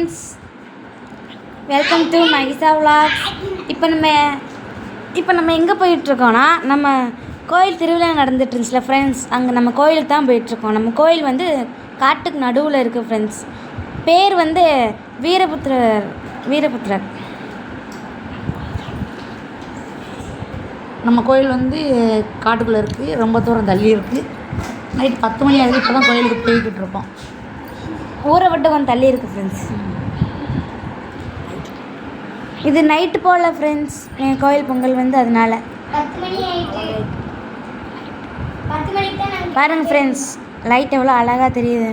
Friends welcome to Mahisha vlogs இப்போ நம்ம இப்போ நம்ம எங்கே போயிட்டுருக்கோன்னா நம்ம கோயில் திருவிழா நடந்துட்டு இருந்துச்சுல ஃப்ரெண்ட்ஸ் அங்கே நம்ம கோயிலுக்கு தான் போயிட்டுருக்கோம். நம்ம கோயில் வந்து காட்டுக்கு நடுவில் இருக்குது ஃப்ரெண்ட்ஸ் பேர் வந்து வீரபுத்திரர் வீரபுத்திரர். நம்ம கோயில் வந்து காட்டுக்குள்ளே இருக்குது ரொம்ப தூரம் தள்ளி இருக்குது நைட் பத்து மணி ஆகுது இப்போ தான் கோயிலுக்கு போய்கிட்டு இருக்கோம். ஊரை விட்டு கொஞ்சம் தள்ளி இருக்குது ஃப்ரெண்ட்ஸ் இது நைட்டு போகல ஃப்ரெண்ட்ஸ் கோயில் பொங்கல் வந்து அதனால. பத்து மணி ஆயிட்டு பத்து மணிக்கு தான் நாங்கள் பாருங்க ஃப்ரெண்ட்ஸ் லைட் எவ்வளோ அழகாக தெரியுது.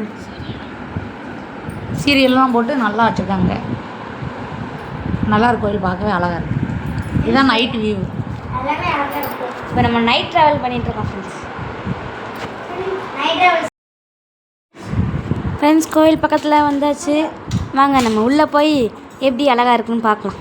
சீரியல்லாம் போட்டு நல்லா வச்சுருக்காங்க. நல்லா இருக்கு கோயில் பார்க்கவே அழகாக இருக்குது இதுதான் நைட் வியூ இப்போ நம்ம நைட் ட்ராவல் பண்ணிட்டு இருக்கோம் ஃப்ரெண்ட்ஸ் ஃப்ரெண்ட்ஸ் கோயில் பக்கத்தில் வந்தாச்சு. வாங்க நம்ம உள்ளே போய் எப்படி அழகாக இருக்குன்னு பார்க்கலாம்.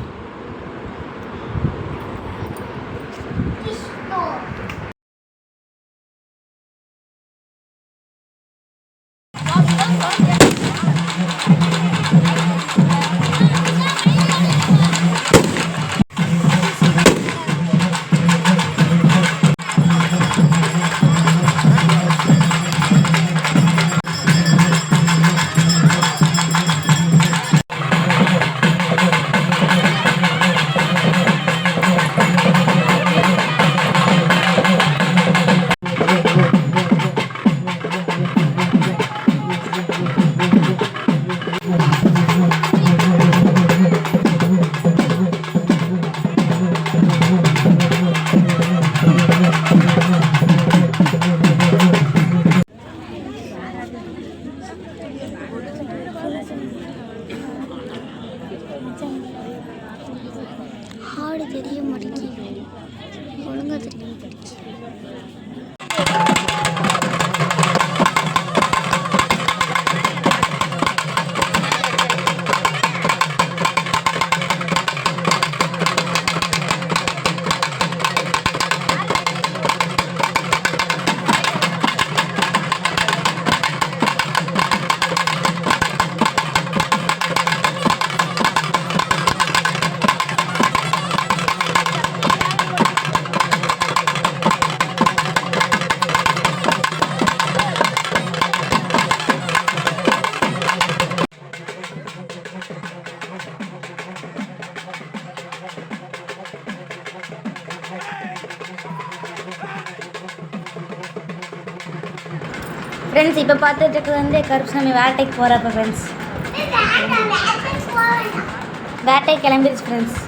ஃப்ரெண்ட்ஸ் இப்போ பார்த்துட்டு இருக்கிறது வந்து கருப்புசாமி வேட்டைக்கு போகிறப்ப ஃப்ரெண்ட்ஸ் வேட்டை கிளம்பிடுச்சு ஃப்ரெண்ட்ஸ்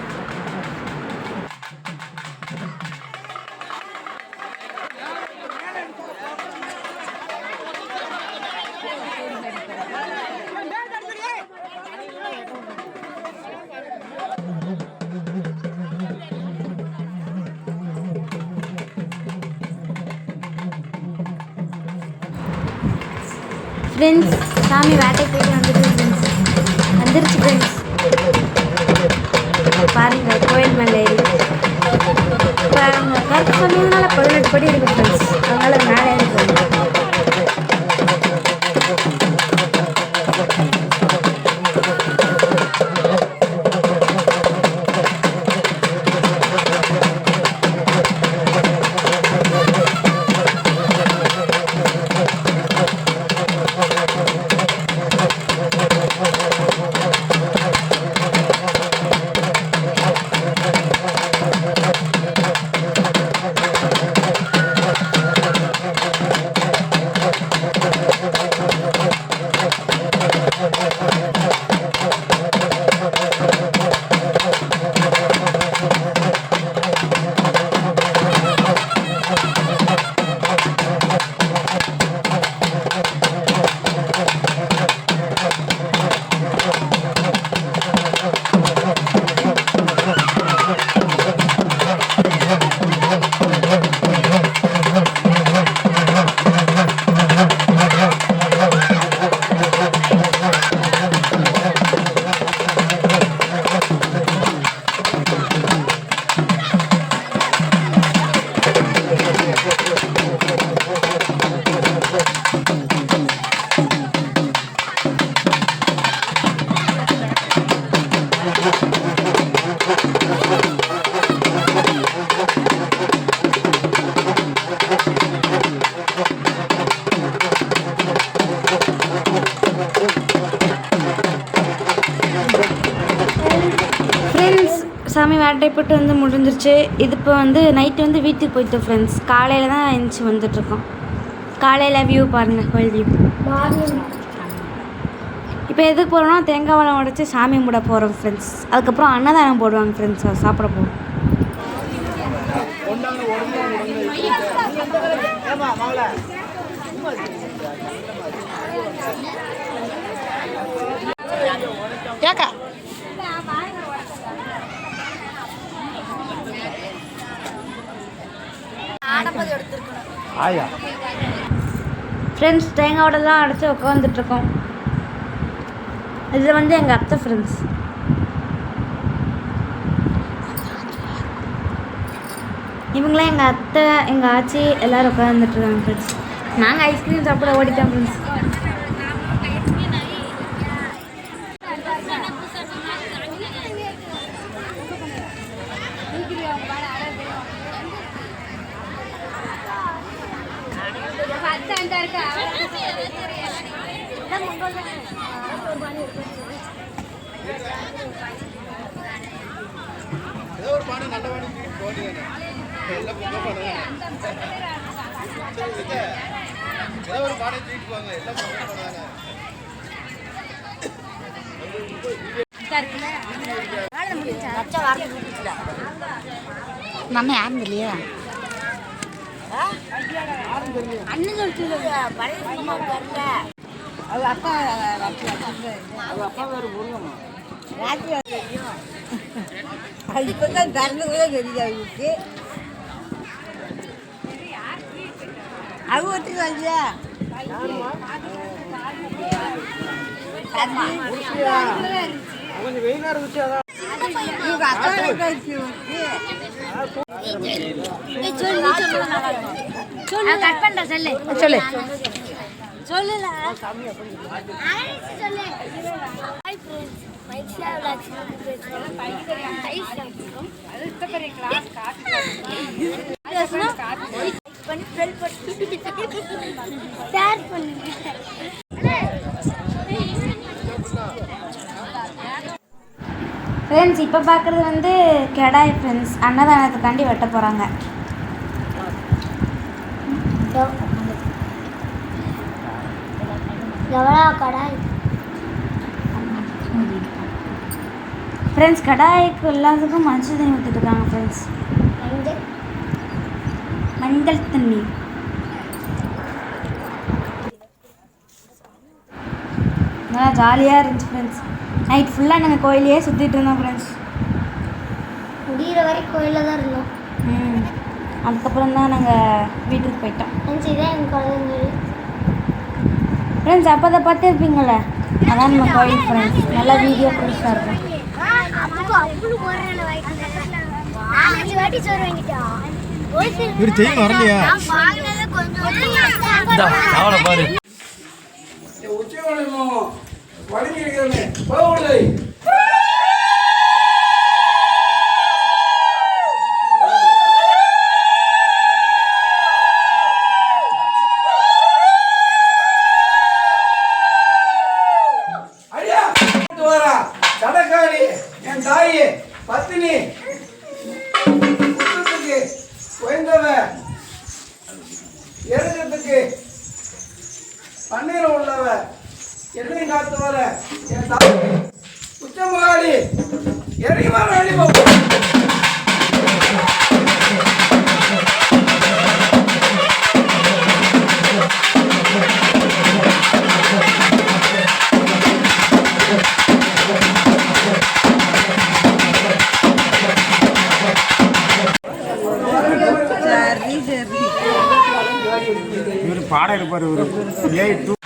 ஃப்ரெண்ட்ஸ் சாமி வேட்டைக்கு போயிட்டு வந்துட்டு ஃப்ரெண்ட்ஸ் வந்துருச்சு ஃப்ரெண்ட்ஸ் பாருங்கள் கோயில் மேலே ஏறி. பாருங்க கருப்பு பதினெட்டு படி இருக்கு ஃப்ரெண்ட்ஸ் அட்டைப்பட்டு வந்து முடிஞ்சிருச்சு. இது இப்போ வந்து நைட்டு வந்து வீட்டுக்கு போயிட்டோம் ஃப்ரெண்ட்ஸ் காலையில் தான் எழுந்துச்சி வந்துட்டுருக்கோம். காலையில் வியூ பாருங்கள் கோயில் வியூ இப்போ எதுக்கு போகிறோம்னா தேங்காய் வளம் உடச்சி சாமி கும்பிட போகிறோம் ஃப்ரெண்ட்ஸ் அதுக்கப்புறம் அன்னதானம் போடுவாங்க ஃப்ரெண்ட்ஸ் சாப்பிட போகிறோம் கேக்கா ஆயா. ஃப்ரெண்ட்ஸ் தேங்காய் வடைலாம் அடைச்சி உட்காந்துட்ருக்கோம் இதில் வந்து எங்கள் அத்தை ஃப்ரெண்ட்ஸ் இவங்களாம் எங்கள் அத்தை எங்கள் ஆச்சி எல்லோரும் உட்காந்துட்ருக்காங்க ஃப்ரெண்ட்ஸ் நாங்கள் ஐஸ்கிரீம் சாப்பிட ஓடிட்டோம் ஃப்ரெண்ட்ஸ் ஏதோ ஒரு நல்ல எல்லாம் பொங்க ஏதோ தூக்கிட்டு எல்லாம் பொங்க நம்ம யாரும் இல்லையா. இப்பதான் திறந்துக்குள்ளே தெரியுது அவங்களுக்கு அவங்க வந்தியா கொஞ்சம் வெயிலாக இருந்துச்சு அதான் சொல்லு சொல்லு சொல்லல சொல்லு ஹாய் ஃப்ரெண்ட்ஸ் மைக்ஸா விளாக்ஸ் பண்ணி பெல் பண்ணி ஷேர் பண்ணுங்க ஃப்ரெண்ட்ஸ் இப்போ பார்க்குறது வந்து கெடாய் ஃப்ரெண்ட்ஸ் அன்னதானத்துக்காண்டி வெட்ட போகிறாங்க கடாய்? ஃப்ரெண்ட்ஸ் கடாய்க்கு எல்லாத்துக்கும் மஞ்சள் தண்ணி ஊற்றிட்டு இருக்காங்க ஃப்ரெண்ட்ஸ் மஞ்சள் தண்ணி. நல்லா ஜாலியாக இருந்துச்சு ஃப்ரெண்ட்ஸ் நைட் ஃபுல்லாக நாங்கள் கோயிலையே சுற்றிட்டு இருந்தோம் ஃப்ரெண்ட்ஸ் முடிகிற வரைக்கும் கோயிலில் தான் இருந்தோம். ம். அதுக்கப்புறம் தான் நாங்கள் வீட்டுக்கு போயிட்டோம். ஃப்ரெண்ட்ஸ் இதே எங்கள் குழந்தைங்க. ஃப்ரெண்ட்ஸ் அப்போ அதை பார்த்துருப்பீங்கள அதான் நம்ம கோயில் ஃப்ரெண்ட்ஸ் நல்லா வீடியோ ஃப்ரெண்ட்ஸாக இருக்கும். செயின் வரலையா? அவளை பாரு. அடியா பாடம் எடுப்பார் இவர். ஏ டூ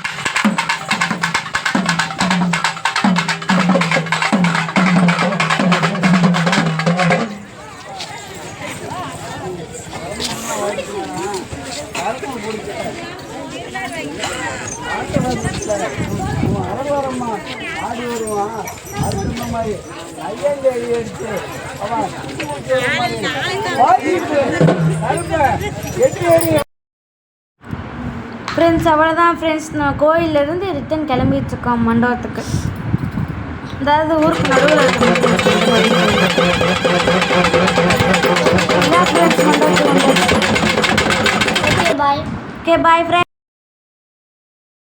ஃப்ரெண்ட்ஸ் அவ்வளோதான் ஃப்ரெண்ட்ஸ் நான் கோயிலேருந்து ரிட்டன் கிளம்பிட்டுருக்கோம் மண்டபத்துக்கு. அதாவது ஊருக்கு நடுவில் இருக்கும் ஓகே பாய் ஃப்ரெண்ட்